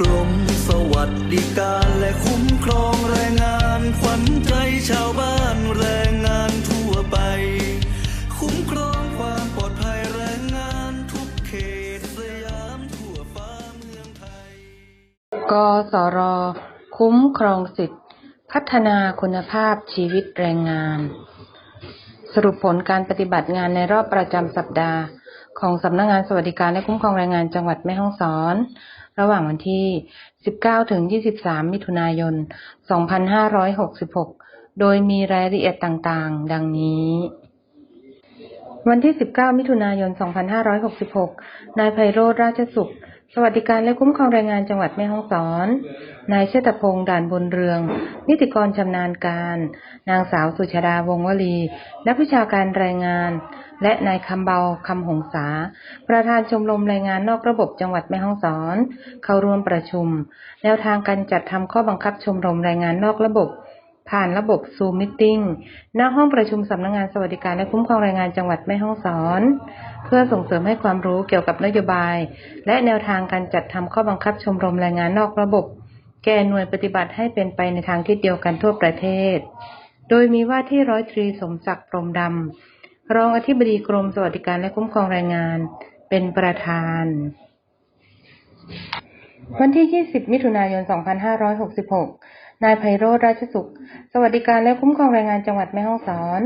กรมสวัสดิการและคุ้มครองแรงงานขวัญใจชาวบ้านแรงงานทั่วไป คุ้มครองความปลอดภัยแรงงานทุกเขตสยามทั่วฟ้าเมืองไทย กสร คุ้มครองสิทธิพัฒนาคุณภาพชีวิตแรงงาน สรุปผลการปฏิบัติงานในรอบประจำสัปดาห์ ของสำนักงานสวัสดิการและคุ้มครองแรงงานจังหวัดแม่ฮ่องสอน ระหว่างวันที่ 19 ถึง 23 มิถุนายน 2566 โดยมีรายละเอียดต่างๆ ดังนี้ วันที่ 19 มิถุนายน 2566 นายไพโรธราชสุข สวัสดิการและคุ้มครองแรงงานจังหวัดแม่ฮ่องสอน นายเชษฐพงษ์ด่านบนเรือง นิติกรชำนาญการ นางสาวสุชาดาวงศ์วลี นักวิชาการแรงงาน และนายคำเบาคำหงษา ประธานชมรมแรงงานนอกระบบจังหวัดแม่ฮ่องสอน เข้าร่วมประชุม แนวทางการจัดทำข้อบังคับชมรมแรงงานนอกระบบ ผ่านระบบซูมมิ e ณห้องประชุมสำนักงานสวัสดิการและคุ้มครองแรงงานจังหวัดแม่ฮ่องสอน เพื่อส่งเสริมให้ความรู้เกี่ยวกับนโยบาย และแนวทางการจัดทำข้อบังคับชมรมแรงงานนอกระบบ แก่หน่วยปฏิบัติให้เป็นไปในทางที่เดียวกันทั่วประเทศ โดยมีว่าที่ร้อยตรีสมศักดิ์พรหมดำ รองอธิบดีกรมสวัสดิการและคุ้มครองแรงงาน เป็นประธาน วันที่ 20 มิถุนายน 2566 นายไพโรธราชสุข สวัสดิการและคุ้มครองแรงงานจังหวัดแม่ฮ่องสอน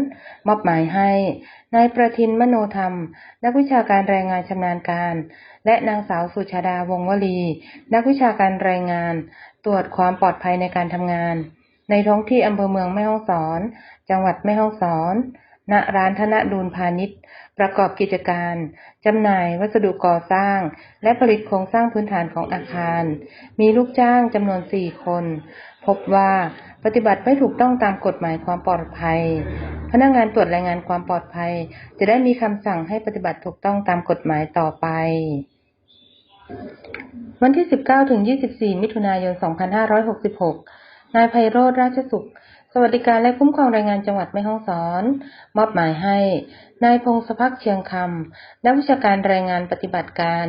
มอบหมายให้ นายประทินมโนธรรม นักวิชาการแรงงานชำนาญการ และนางสาวสุชาดาวงศ์วลี นักวิชาการแรงงาน ตรวจความปลอดภัยในการทำงาน ในท้องที่อำเภอเมืองแม่ฮ่องสอน จังหวัดแม่ฮ่องสอน ณร้านธนดูลพาณิชย์ ประกอบกิจการจำหน่ายวัสดุก่อสร้าง และผลิตโครงสร้างพื้นฐานของอาคาร มีลูกจ้างจำนวน4คน พบว่าปฏิบัติไม่ถูกต้องตามกฎหมายความปลอดภัย พนักงานตรวจรายงานความปลอดภัย จะได้มีคำสั่งให้ปฏิบัติถูกต้องตามกฎหมายต่อไป วันที่ 19ถึง24 มิถุนายน 2566 นายไพโรธราชสุข สวัสดิการและคุ้มครองแรงงานจังหวัดแม่ฮ่องสอน มอบหมายให้ นายพงศพักเชียงคำนักวิชาการแรงงานปฏิบัติการ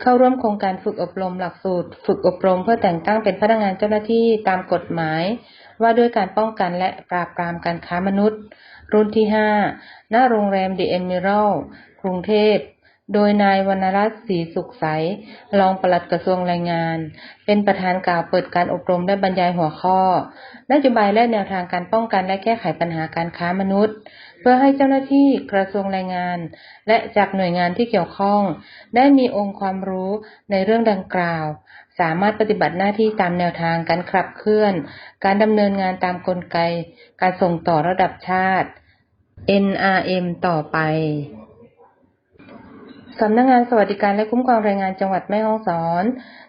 เข้าร่วมโครงการฝึกอบรมหลักสูตร ฝึกอบรมเพื่อแต่งตั้งเป็นพนักงานเจ้าหน้าที่ตามกฎหมาย ว่าด้วยการป้องกันและปราบปรามการค้ามนุษย์ รุ่นที่ 5 ณ โรงแรมดีเอมิรัลกรุงเทพ โดยนายวรรณรัตน์ศรีสุขใส รองปลัดกระทรวงแรงงาน เป็นประธานกล่าวเปิดการอบรมและบรรยายหัวข้อ นโยบายและแนวทางการป้องกันและแก้ไขปัญหาการค้ามนุษย์ เพื่อให้เจ้าหน้าที่กระทรวงแรงงาน และจากหน่วยงานที่เกี่ยวข้อง ได้มีองค์ความรู้ในเรื่องดังกล่าว สามารถปฏิบัติหน้าที่ตามแนวทางการขับเคลื่อน การดำเนินงานตามกลไก การส่งต่อระดับชาติ NRM ต่อไป สำนักงานสวัสดิการและคุ้มครองแรงงานจังหวัดแม่ฮ่องสอน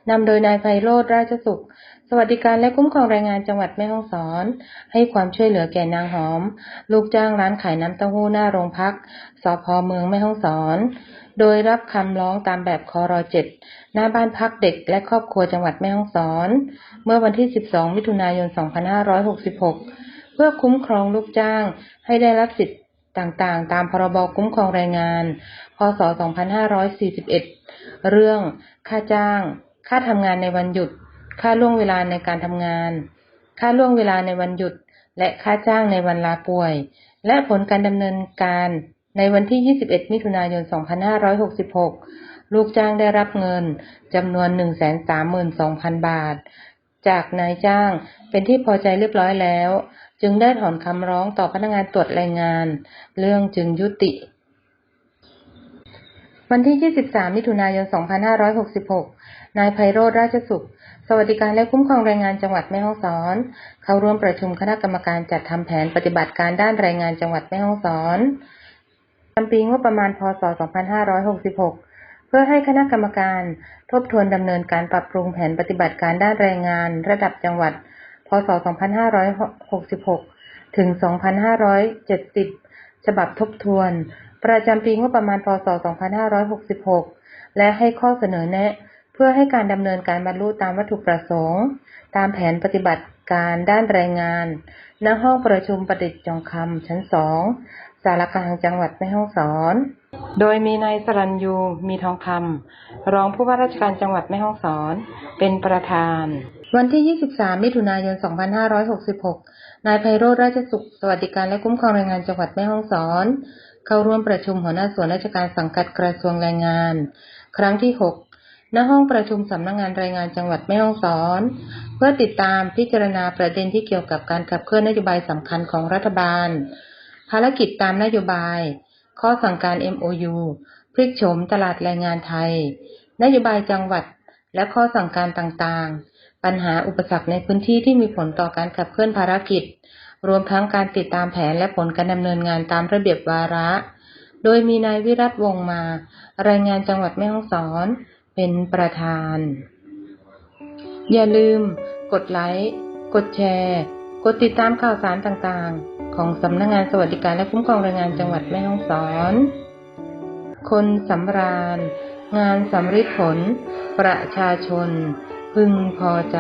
นำโดยนายไพโรธราชสุข สวัสดิการและคุ้มครองแรงงานจังหวัดแม่ฮ่องสอน ให้ความช่วยเหลือแก่นางหอม ลูกจ้างร้านขายน้ำเต้าหู้หน้าโรงพักสพเมืองแม่ฮ่องสอน โดยรับคำร้องตามแบบคอรเจ็ดหน้าบ้านพักเด็กและครอบครัวจังหวัดแม่ฮ่องสอน เมื่อวันที่ 12 มิถุนายน 2566 เพื่อคุ้มครองลูกจ้างให้ได้รับสิทธิ ต่างๆ ตามพรบคุ้มครองแรงงาน พศ 2541 เรื่องค่าจ้าง ค่าทำงานในวันหยุด ค่าล่วงเวลาในการทำงาน ค่าล่วงเวลาในวันหยุด และค่าจ้างในวันลาป่วย และผลการดำเนินการในวันที่ 21 มิถุนายน 2566 ลูกจ้างได้รับเงินจำนวน 132,000 บาท จากนายจ้างเป็นที่พอใจเรียบร้อยแล้ว จึงได้ถอนคำร้องต่อพนักงานตรวจแรงงาน เรื่องจึงยุติ วันที่ 23 มิถุนายน 2566 นายไพโรธราชสุข สวัสดิการและคุ้มครองแรงงานจังหวัดแม่ฮ่องสอน เข้าร่วมประชุมคณะกรรมการจัดทำแผนปฏิบัติการด้านแรงงานจังหวัดแม่ฮ่องสอนจำปีงบประมาณพศ 2566เพื่อให้คณะกรรมการทบทวนดำเนินการปรับปรุงแผนปฏิบัติการด้านแรงงาน ระดับจังหวัด ศ 2566 ถึง 2570 ฉบับทบทวน ประจำปีงบประมาณ พศ 2566 และให้ข้อเสนอแนะ เพื่อให้การดำเนินการบรรลุตามวัตถุประสงค์ ตามแผนปฏิบัติการด้านแรงงาน ณ ห้องประชุมประดิษฐ์จองคำชั้น2สารกลางจังหวัดแม่ฮ่องสอน โดยมีนายสรัญยู มีทองคำ รองผู้ว่าราชการจังหวัดแม่ฮ่องสอน เป็นประธาน วันที่ 23 มิถุนายน 2566 นายไพโรธราชสุข สวัสดิการและคุ้มครองแรงงานจังหวัดแม่ฮ่องสอน เข้าร่วมประชุมหัวหน้าส่วนราชการสังกัดกระทรวงแรงงาน ครั้งที่ 6 ณ ห้องประชุมสำนักงงานแรงงานจังหวัดแม่ฮ่องสอน เพื่อติดตามพิจารณาประเด็นที่เกี่ยวกับการขับเคลื่อนนโยบายสำคัญของรัฐบาล ภารกิจตามนโยบาย ข้อสั่งการ MOU พลิกโฉมตลาดแรงงานไทย นโยบายจังหวัด และข้อสั่งการต่างๆ ปัญหาอุปสรรคในพื้นที่ที่มีผลต่อการขับเคลื่อนภารกิจ รวมทั้งการติดตามแผนและผลการดำเนินงานตามระเบียบวาระ โดยมีนายวิรัตวงมา รายงานจังหวัดแม่ฮ่องสอน เป็นประธาน อย่าลืม กดไลค์กดแชร์ กดติดตามข่าวสารต่างๆ ของสำนักงานสวัสดิการและคุ้มครองแรงงานจังหวัดแม่ฮ่องสอน คนสำราญ งานสำริดผล ประชาชน พึงพอใจ